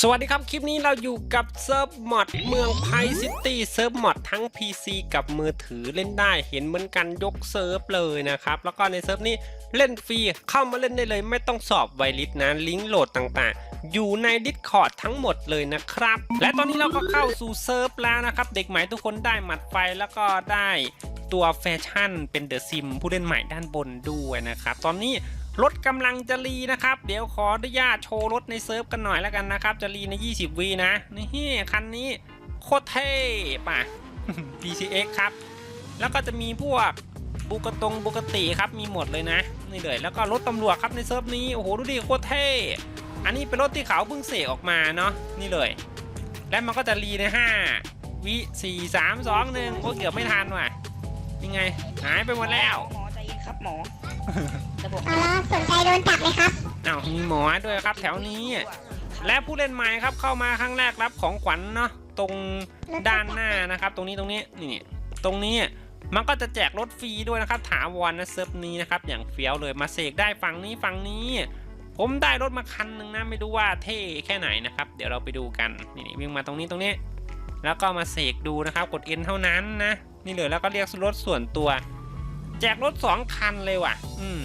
สวัสดีครับ คลิปนี้เราอยู่กับเซิร์ฟมอดเมืองไพซิตี้เซิร์ฟมอดทั้ง PC กับมือถือเล่นได้เห็นเหมือนกันยกเซิร์ฟเลยนะครับ แล้วก็ในเซิร์ฟนี้เล่นฟรีเข้ามาเล่นได้เลย ไม่ต้องสอบไวลิสนะลิงก์โหลดต่างๆ อยู่ใน Discord ทั้งหมดเลยนะครับ และตอนนี้เราก็เข้าสู่เซิร์ฟแล้วนะครับ เด็กใหม่ทุกคนได้หมัดไฟแล้วก็ได้ตัวแฟชั่นเป็นเดอะซิมผู้เล่นใหม่ด้านบนด้วยนะครับ ตอนนี้ รถกำลังจะรีนะครับ เดี๋ยวขออนุญาตโชว์รถในเซิร์ฟกันหน่อยแล้วกันนะครับ จะรีใน 20วีนะ นี่คันนี้โคตรเท่ป่ะ PCX ครับ แล้วก็จะมีพวกบุกตงบุกติครับมีหมดเลยนะนี่เลยแล้วก็รถตำรวจครับในเซิร์ฟนี้โอ้โหดูดิโคตรเท่อันนี้เป็นรถที่เขาเพิ่งเสกออกมาเนาะนี่เลย และมันก็จะรีใน5วิ4 3 2 1โอ้เกือบไม่ทันว่ะยังไง หายไปหมดแล้วหมอใจเย็นครับหมอ จะบอกเอาสนใจโดนจับไหมครับอ้าวมีหมอด้วยครับแถวนี้ และผู้เล่นใหม่ครับเข้ามาครั้งแรกรับของขวัญเนาะตรงด้านหน้านะครับ ตรงนี้ตรงนี้นี่ตรงนี้มันก็จะแจกรถฟรีด้วยนะครับ ถาวรนะเซิร์ฟนี้นะครับ อย่างเฟี้ยวเลยมาเสกได้ฝั่งนี้ฝั่งนี้ ผมได้รถมาคันหนึ่งนะไม่รู้ว่าเท่แค่ไหนนะครับ เดี๋ยวเราไปดูกันนี่วิ่งมาตรงนี้ตรงนี้ แล้วก็มาเสกดูนะครับ กด N เท่านั้นนะ นี่เลยแล้วก็เรียกรถส่วนตัว แจกรถสองคันเลยว่ะ อืม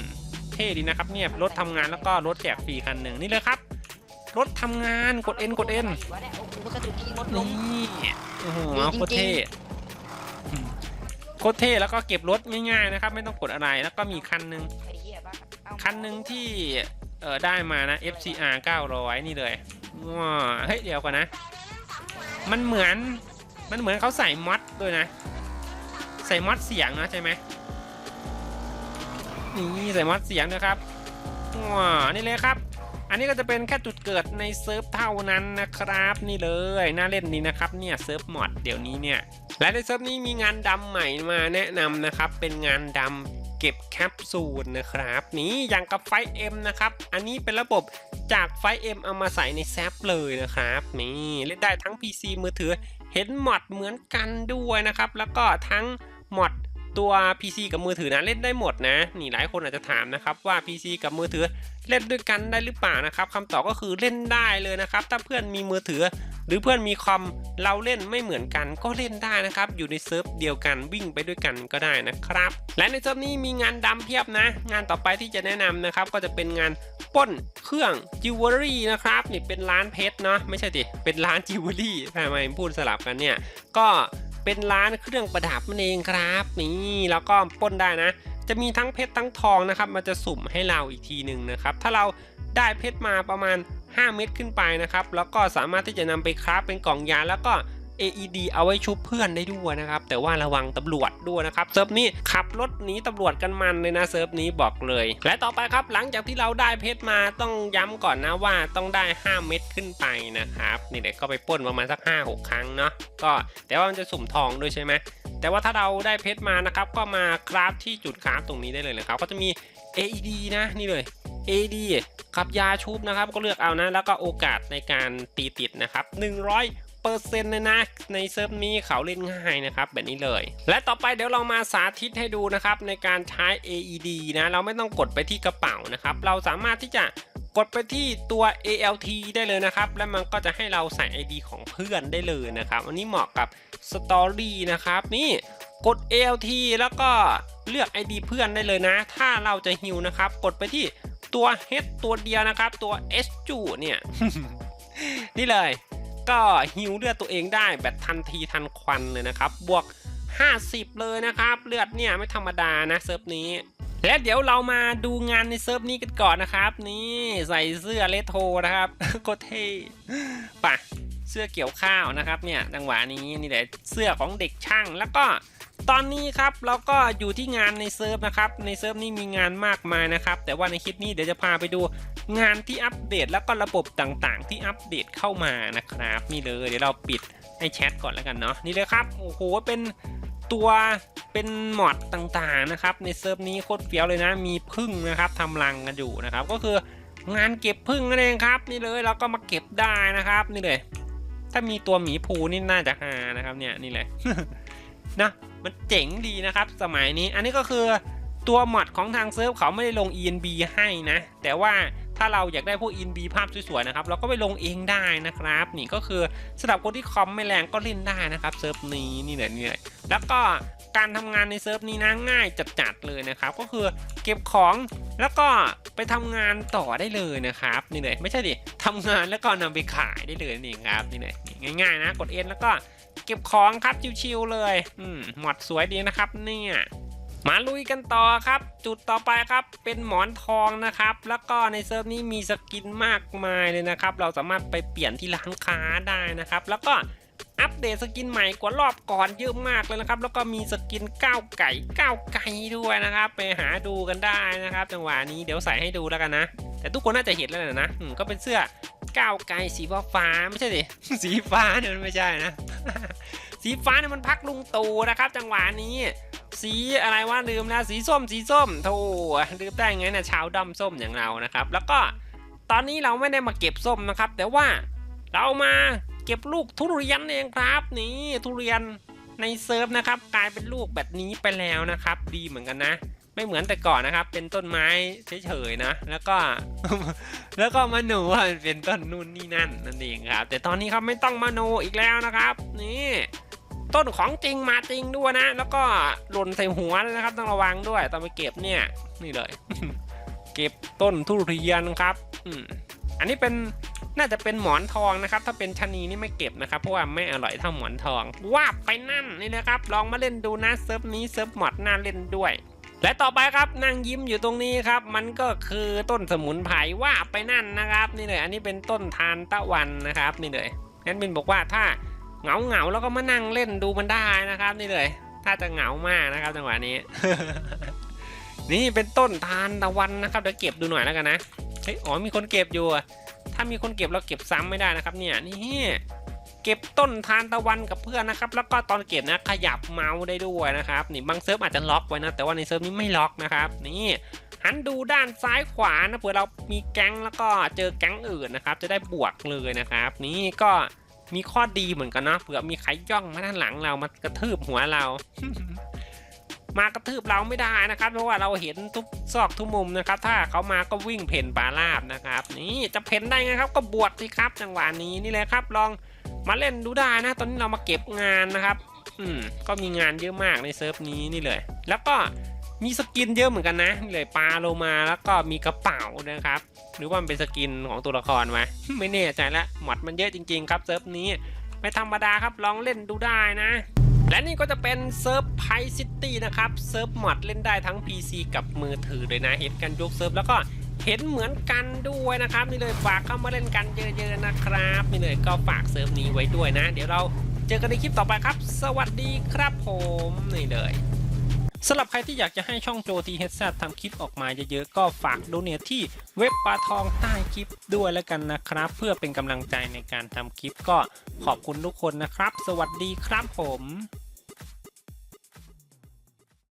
ท่ดีนะครับเนี่ยรถทำงานแล้วก็รถแจกฟรีคันหนึ่งนี่เลยครับ รถทำงานกด N กด N ว่าได้โอ้โหกระตุกที่มดลนี่โอ้โหโคตรเท่โคตรเท่แล้วก็เก็บรถง่ายๆนะครับ ไม่ต้องกดอะไรแล้วก็มีคันหนึ่งคันหนึ่งที่เออได้มานะ FCR 900 นี่เลยว้าเฮ้ยเดี๋ยวก่อนนะ มันเหมือนมันเหมือนเขาใส่มอดด้วยนะ ใส่มอดเสียงนะใช่ไหม นี่ใส่มอดเสียงนะครับว้านี่เลยครับ อันนี้ก็จะเป็นแค่จุดเกิดในเซิร์ฟเท่านั้นนะครับ นี่เลยน่าเล่นดีนะครับเนี่ยเซิร์ฟมอดเดี๋ยวนี้เนี่ยและในเซิร์ฟนี้มีงานดำใหม่มาแนะนำนะครับ เป็นงานดำเก็บแคปซูลนะครับนี่อย่างกับไฟเอ็มนะครับ อันนี้เป็นระบบจากไฟเอ็มเอามาใส่ในแซปเลยนะครับนี่เล่นได้ทั้ง PC มือถือเห็นมอดเหมือนกันด้วยนะครับ แล้วก็ทั้งมอด ตัว PC กับมือถือนะเล่นได้หมดนะ นี่หลายคนอาจจะถามนะครับว่า PC กับมือถือเล่นด้วยกันได้หรือเปล่านะครับคำตอบก็คือเล่นได้เลยนะครับ ถ้าเพื่อนมีมือถือ หรือเพื่อนมีคอมเราเล่นไม่เหมือนกันก็เล่นได้นะครับ อยู่ในเซิร์ฟเดียวกันวิ่งไปด้วยกันก็ได้นะครับ และในเซิร์ฟนี้มีงานดำเพียบนะ งานต่อไปที่จะแนะนำนะครับ ก็จะเป็นงานป้นเครื่องจิวเวลรี่นะครับนี่เป็นร้านเพชรเนาะไม่ใช่ดิเป็นร้านจิวเวลรี่ทำไมพูดสลับกันเนี่ยก็ เป็นร้านเครื่องประดับนั่นเองครับนี่แล้วก็ป้นได้นะ จะมีทั้งเพชรทั้งทองนะครับ มันจะสุ่มให้เราอีกทีหนึ่งนะครับ ถ้าเราได้เพชรมาประมาณ 5 เม็ดขึ้นไปนะครับ แล้วก็สามารถที่จะนำไปคราฟเป็นกล่องยาแล้วก็ AED เอาไว้ชุบเพื่อนได้ด้วยนะครับ แต่ว่าระวังตำรวจด้วยนะครับเซิร์ฟนี้ขับรถหนีตำรวจกันมันเลยนะเซิร์ฟนี้บอกเลย และต่อไปครับหลังจากที่เราได้เพชรมาต้องย้ำก่อนนะว่าต้องได้ 5 เม็ดขึ้นไปนะครับนี่เด็กก็ไปป้นประมาณสัก 5-6 ครั้งเนาะก็แต่ว่ามันจะสุ่มทองด้วยใช่ไหมแต่ว่าถ้าเราได้เพชรมานะครับก็มาคราฟที่จุดคราฟตรงนี้ได้เลยนะครับก็จะมี AED นะนี่เลย AED กับยาชุบนะครับก็เลือกเอานะ แล้วก็โอกาสในการตีติดนะครับ ปอร์เซ็นต์เลยนะในเซิร์ฟนี้เขาเล่นง่ายนะครับแบบนี้เลย และต่อไปเดี๋ยวเรามาสาธิตให้ดูนะครับในการใช้ AED นะเราไม่ต้องกดไปที่กระเป๋านะครับเราสามารถที่จะกดไปที่ตัว ALT ได้เลยนะครับ แล้วมันก็จะให้เราใส่ ID ของเพื่อนได้เลยนะครับอันนี้เหมาะกับ Story นะครับนี่กด ALT แล้วก็เลือก ID เพื่อนได้เลยนะ ถ้าเราจะฮิวนะครับ กดไปที่ตัว H ตัวเดียวนะครับ ตัว S จูเนี่ย นี่เลย ก็ฮิวเลือดตัวเองได้แบบทันทีทันควันเลยนะครับ บวก 50 เลยนะครับ เลือดเนี่ยไม่ธรรมดานะเซิร์ฟนี้และเดี๋ยวเรามาดูงานในเซิร์ฟนี้กันก่อนนะครับ นี่ใส่เสื้อเลโทนะครับโคตรเท่ปะเสื้อเกี่ยวข้าวนะครับเนี่ยจังหวะนี้นี่แหละเสื้อของเด็กช่างแล้วก็ตอนนี้ครับเราก็อยู่ที่งานในเซิร์ฟนะครับในเซิร์ฟนี้มีงานมากมายนะครับแต่ว่าในคลิปนี้เดี๋ยวจะพาไปดู งานที่อัปเดตแล้วก็ระบบต่างๆ ที่อัปเดตเข้ามานะครับ นี่เลยเดี๋ยวเราปิดให้แชทก่อนแล้วกันเนาะนี่เลยครับโอ้โหเป็นตัวเป็นมอดต่างๆนะครับ ในเซิร์ฟนี้โคตรเฟี้ยวเลยนะ มีพึ่งนะครับทำรังกันอยู่นะครับ ก็คืองานเก็บพึ่งนั่นเองครับ นี่เลยเราก็มาเก็บได้นะครับ นี่เลย ถ้ามีตัวหมีภูนี่น่าจะฮานะครับเนี่ยนี่เลยนะมันเจ๋งดีนะครับ สมัยนี้อันนี้ก็คือ ตัวมอดของทางเซิร์ฟเขาไม่ได้ลง ENB ให้นะ แต่ว่าถ้าเราอยากได้พวก ENB ภาพสวยๆนะครับ เราก็ไปลงเองได้นะครับ นี่ก็คือสำหรับคนที่คอมไม่แรงก็เล่นได้นะครับเซิร์ฟนี้นี่เลยนี่เลยแล้วก็การทำงานในเซิร์ฟนี้นะง่ายจัดๆเลยนะครับ ก็คือเก็บของแล้วก็ไปทำงานต่อได้เลยนะครับนี่เลยไม่ใช่ดิทำงานแล้วก็นำไปขายได้เลยนี่ครับนี่เลยง่ายๆนะ กดเอ็นแล้วก็เก็บของครับชิวๆเลยอืมหมดสวยดีนะครับเนี่ย มาลุยกันต่อครับ จุดต่อไปครับเป็นหมอนทองนะครับ แล้วก็ในเซิร์ฟนี้มีสกินมากมายเลยนะครับ เราสามารถไปเปลี่ยนที่ร้านค้าได้นะครับ แล้วก็อัปเดตสกินใหม่กว่ารอบก่อนเยอะมากเลยนะครับ แล้วก็มีสกินก้าวไก่ก้าวไก่ด้วยนะครับ ไปหาดูกันได้นะครับ จังหวะนี้เดี๋ยวใส่ให้ดูแล้วกันนะ แต่ทุกคนน่าจะเห็นแล้วนะนะก็เป็นเสื้อก้าวไก่สีฟ้าไม่ใช่สิสีฟ้าเนี่ยมันไม่ใช่นะ สีฟ้าเนี่ยมันพักลุงตูนะครับ จังหวะนี้ สีอะไรวะลืมแล้วสีส้มสีส้มโธ่ลืมได้ไงนี่ยชาวดำส้มอย่างเรานะครับ แล้วก็ตอนนี้เราไม่ได้มาเก็บส้มนะครับ แต่ว่าเรามาเก็บลูกทุเรียนเองครับนี่ทุเรียนในเซิร์ฟนะครับ กลายเป็นลูกแบบนี้ไปแล้วนะครับ ดีเหมือนกันนะ ไม่เหมือนแต่ก่อนนะครับ เป็นต้นไม้เฉยๆนะ แล้วก็ แล้วก็มโนว่าเป็นต้นนู่นนี่นั่นนั่นเองครับ แต่ตอนนี้ครับไม่ต้องมโนอีกแล้วนะครับ นี่ ต้นของจริงมาจริงด้วยนะ แล้วก็หล่นใส่หัวนะครับ ต้องระวังด้วยตอนไปเก็บเนี่ย นี่เลย เก็บต้นทุเรียนครับ อืมอันนี้เป็นน่าจะเป็นหมอนทองนะครับ ถ้าเป็นชะนีนี่ไม่เก็บนะครับ เพราะว่าไม่อร่อยเท่าหมอนทอง ว่าไปนั่นนี่นะครับ ลองมาเล่นดูนะเซิร์ฟนี้เซิร์ฟหมอดน่าเล่นด้วย และต่อไปครับนั่งยิ้มอยู่ตรงนี้ครับ มันก็คือต้นสมุนไพรว่าไปนั่นนะครับ นี่เลย อันนี้เป็นต้นทานตะวันนะครับ นี่เลยแอดมินบอกว่าถ้า เหงาเหงาๆแล้วก็มานั่งเล่นดูมันได้นะครับ นี่เลย ถ้าจะเหงามากนะครับจังหวะนี้ นี่เป็นต้นทานตะวันนะครับเดี๋ยวเก็บดูหน่อยแล้วกันนะเฮ้ยอ๋อมีคนเก็บอยู่ ถ้ามีคนเก็บเราเก็บซ้ำไม่ได้นะครับ เนี่ยนี่เก็บต้นทานตะวันกับเพื่อนนะครับ แล้วก็ตอนเก็บนะขยับเมาส์ได้ด้วยนะครับนี่บางเซิร์ฟอาจจะล็อกไว้นะแต่ว่าในเซิร์ฟนี้ไม่ล็อกนะครับ นี่หันดูด้านซ้ายขวานะเผื่อเรามีแก๊งแล้วก็เจอแก๊งอื่นนะครับ จะได้บวกเลยนะครับ นี่ก็ มีข้อดีเหมือนกันเนาะเผื่อมีใครย่องมาด้านหลังเรามากระทืบหัวเรา มากระทืบเราไม่ได้นะครับ เพราะว่าเราเห็นทุกซอกทุกมุมนะครับ ถ้าเขามาก็วิ่งเพ่นปลาลาบนะครับ นี่จะเพ่นได้ไงครับก็บวกสิครับจังหวะนี้นี่เลยครับ ลองมาเล่นดูได้นะ ตอนนี้เรามาเก็บงานนะครับ อืมก็มีงานเยอะมากในเซิร์ฟนี้นี่เลย แล้วก็ มีสกินเยอะเหมือนกันนะนี่เลยปลาโลมาแล้วก็มีกระเป๋านะครับ หรือว่ามันเป็นสกินของตัวละครไหมไม่แน่ใจละหมดมันเยอะจริง ๆ ครับเซิร์ฟนี้ไม่ธรรมดาครับลองเล่นดูได้นะ และนี่ก็จะเป็นเซิร์ฟไพซิตี้นะครับเซิร์ฟมอดเล่นได้ทั้ง PC กับมือถือเลยนะเห็นกันยกเซิร์ฟแล้วก็เห็นเหมือนกันด้วยนะครับนี่เลยฝากเข้ามาเล่นกันเยอะๆนะครับนี่เลยก็ฝากเซิร์ฟนี้ไว้ด้วยนะ เดี๋ยวเราเจอกันในคลิปต่อไปครับ สวัสดีครับผมนี่เลย สำหรับใครที่อยากจะให้ช่องโจทีเฮดซทำคลิปออกมาเยอะๆ ก็ฝากโดเนทที่เว็บปลาทองใต้คลิปด้วยแล้วกันนะครับ เพื่อเป็นกำลังใจในการทำคลิปก็ขอบคุณทุกคนนะครับ สวัสดีครับผม